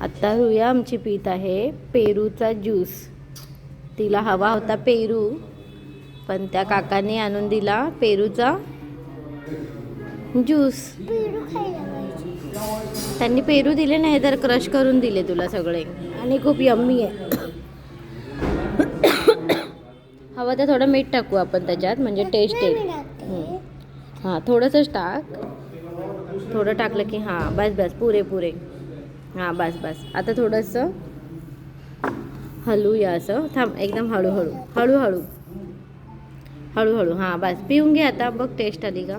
आत्ता रुया आमची पीत आहे पेरूचा ज्यूस. तिला हवा होता पेरू पण त्या काकाने आणून दिला पेरूचा ज्यूस. त्यांनी पेरू दिले नाही तर क्रश करून दिले तुला सगळे. आणि खूप यम्मी आहे. हवं तर थोडं मीठ टाकू आपण त्याच्यात म्हणजे टेस्ट येईल. हां थोडंसंच टाक. थोडं टाकलं की हां बस बस पुरे पुरे. हां बस बस. आता थोडंसं हलूया असं. थांब एकदम हळूहळू. हळूहळू. हळूहळू हां बस. पिऊन घे आता. बघ टेस्ट आली का?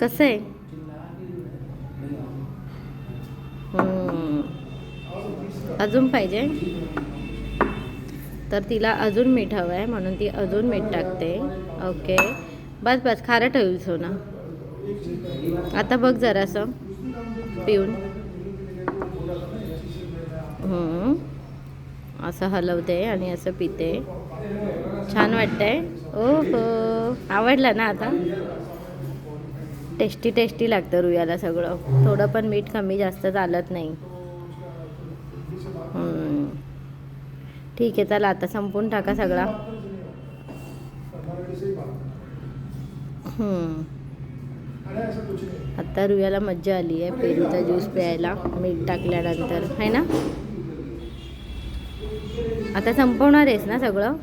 कसं आहे? अजून पाहिजे? तर तिला अजून मीठ हवं आहे म्हणून ती अजून मीठ टाकते. ओके. बस बस. खारट होईल सोना आता बघ जरासं. पिऊन. असं हलवते आणि असं पिते. छान वाटतंय. ओ हो आवडलं ना आता? टेस्टी टेस्टी लागतं रुयाला सगळं. थोडं पण मीठ कमी जास्त चालत नाही. ठीक आहे चला आता संपून टाका सगळा. आता रुयाला मज्जा आली आहे पेरूचा ज्यूस प्यायला मीठ टाकल्यानंतर. आहे ना? आता संपवणार आहेस ना सगळं?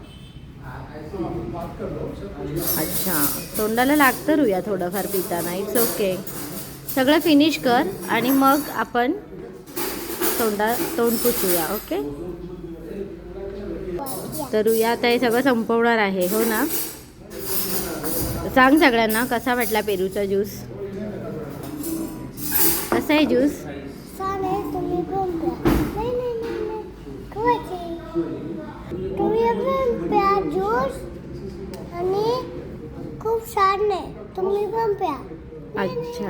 अच्छा. तोंडाला लागतं रुया थोडंफार पिताना. इट्स ओके सगळं फिनिश कर आणि मग आपण तोंडा तोंड पुसूया ओके तर रुया आता हे सगळं संपवणार आहे हो ना? सांग सगळ्यांना कसा वाटला पेरूचा ज्यूस कसा आहे ज्यूस छान आहे तुम्ही पण प्या नाही नाही नाही नाही खवायचे तुम्ही पण प्या ज्यूस आणि खूप छान आहे तुम्ही पण प्या अच्छा